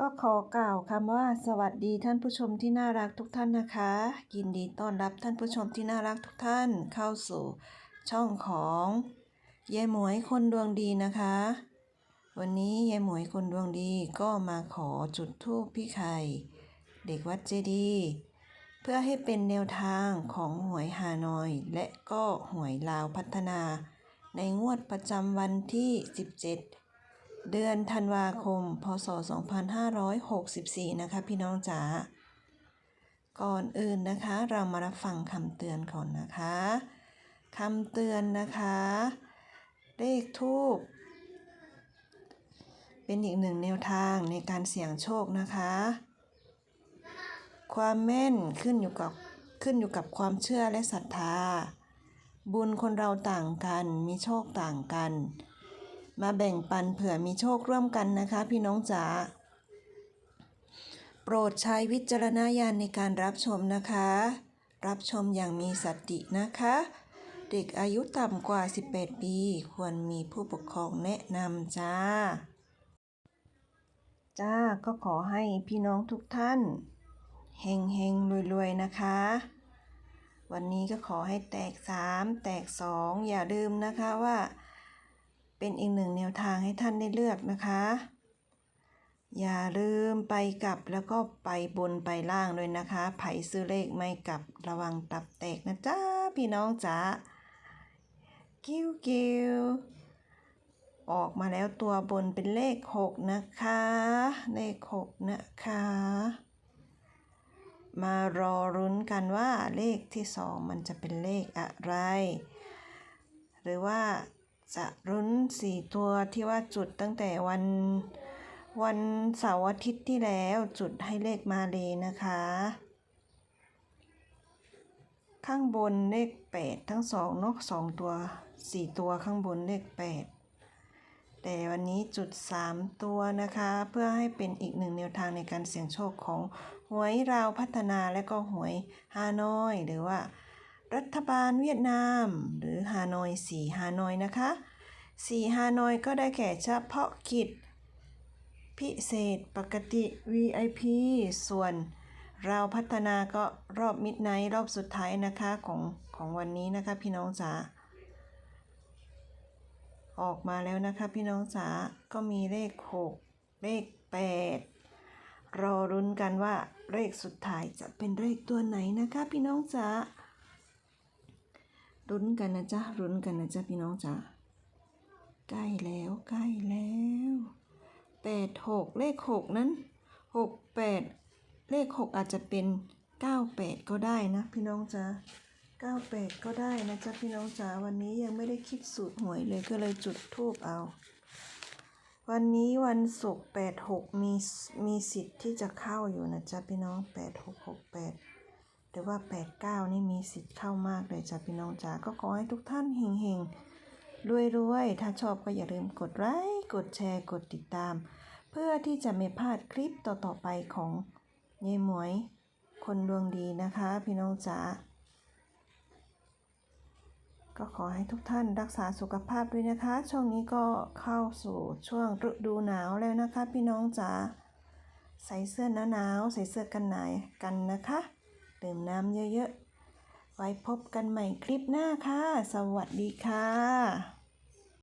ก็ขอกล่าวคำว่าสวัสดีท่านผู้ชมที่น่ารักทุกท่านนะคะ ยินดีต้อนรับท่านผู้ชมที่น่ารักทุกท่านเข้าสู่ช่องของยายหมวยคนดวงดีนะคะ วันนี้ยายหมวยคนดวงดีก็มาขอจุดธูปพี่ไข่เด็กวัดเจดีย์เพื่อให้เป็นแนวทางของหวยฮานอย และก็หวยลาวพัฒนา ในงวดประจำวันที่ 17 เดือนธันวาคม พศ 2564 นะคะ พี่น้องจ๋า ก่อนอื่นนะคะ เรามารับฟังคำเตือนก่อนนะคะคำเตือนนะคะ เลขทูปเป็นอีกหนึ่งแนวทางในการเสี่ยงโชคนะคะ ความแม่นขึ้นอยู่กับขึ้นอยู่กับความเชื่อและศรัทธา บุญคนเราต่างกันมีโชคต่างกัน มาแบ่งปันเผื่อมีโชคร่วมกันนะคะ พี่น้องจ๋าโปรดใช้วิจารณญาณในการรับชมนะคะ รับชมอย่างมีสตินะคะ เด็กอายุต่ำกว่า 18 ปี ควรมีผู้ปกครองแนะนำจ้า จ้าก็ขอให้พี่น้องทุกท่านเฮงเฮงรวยรวยๆนะคะ วันนี้ก็ขอให้แตก 3 แตก 2 อย่าลืมนะคะว่า เป็นอีกหนึ่งแนวทางให้ท่านได้เลือกนะคะ อย่าลืมไปกลับแล้วก็ไปบนไปล่างด้วยนะคะ ไผซื้อเลขไม่กลับระวังตับแตกนะจ๊ะพี่น้องจ๋ากิ้วกิ้วออกมาแล้วตัวบนเป็นเลขหกนะคะ เลขหกนะคะ มารอรุ้นกันว่าเลขที่สองมันจะเป็นเลขอะไร หรือว่า จะรุ้นสี่ตัวที่ว่าจุดตั้งแต่วันวันเสาร์อาทิตย์ที่แล้วจุดให้เลขมาเลยนะคะ ข้างบนเลขแปดทั้งสองนกสองตัวสี่ตัวข้างบนเลขแปดแต่วันนี้จุดสามตัวนะคะ เพื่อให้เป็นอีกหนึ่งแนวทางในการเสี่ยงโชคของหวยราวพัฒนาและก็หวยฮานอย หรือว่า รัฐบาลเวียดนาม หรือฮานอยสีฮานอยนะคะสีฮานอยก็ได้แก่เฉพาะกิจ พิเศษปกติ VIP ส่วนเราพัฒนาก็รอบมิดไนท์รอบสุดท้ายนะคะของของวันนี้นะคะพี่น้องจ๋าออกมาแล้วนะคะพี่น้องจ๋าก็มีเลข 6 เลข 8 รอรุ้นกันว่าเลขสุดท้ายจะเป็นเลขตัวไหนนะคะพี่น้องจ๋า รุ้นกันนะจ๊ะรุ้นกันนะจ๊ะพี่น้องจ๋าใกล้แล้วใกล้แล้วแปดหกเลขหกนั้นหกแปดเลขหกอาจจะเป็นเก้าแปดก็ได้นะพี่น้องจ๊ะเก้าแปดก็ได้นะจ๊ะพี่น้องจ๋าวันนี้ยังไม่ได้คิดสูตรหวยเลยก็เลยจุดทูบเอา วันนี้วันศุกร์แปดหกมีมีสิทธิ์ที่จะเข้าอยู่นะจ๊ะพี่น้องแปดหกหกแปด รือว่าแปดเก้านี่มีสิทธิ์เข้ามากเลยจ้ะพี่น้องจ๋าก็ขอให้ทุกท่านเฮงเฮงๆรวยๆ ถ้าชอบก็อย่าลืมกดไลค์กดแชร์กดติดตาม เพื่อที่จะไม่พลาดคลิปต่อๆไปของยายหมวย คนดวงดีนะคะ พี่น้องจ๋าก็ขอให้ทุกท่านรักษาสุขภาพด้วยนะคะ ช่วงนี้ก็เข้าสู่ช่วงฤดูหนาวแล้วนะคะ พี่น้องจ๋าใส่เสื้อหนาวๆใส่เสื้อกันหนาวกันนะคะ ดื่มน้ำเยอะๆ ไว้พบกันใหม่คลิปหน้าค่ะ สวัสดีค่ะ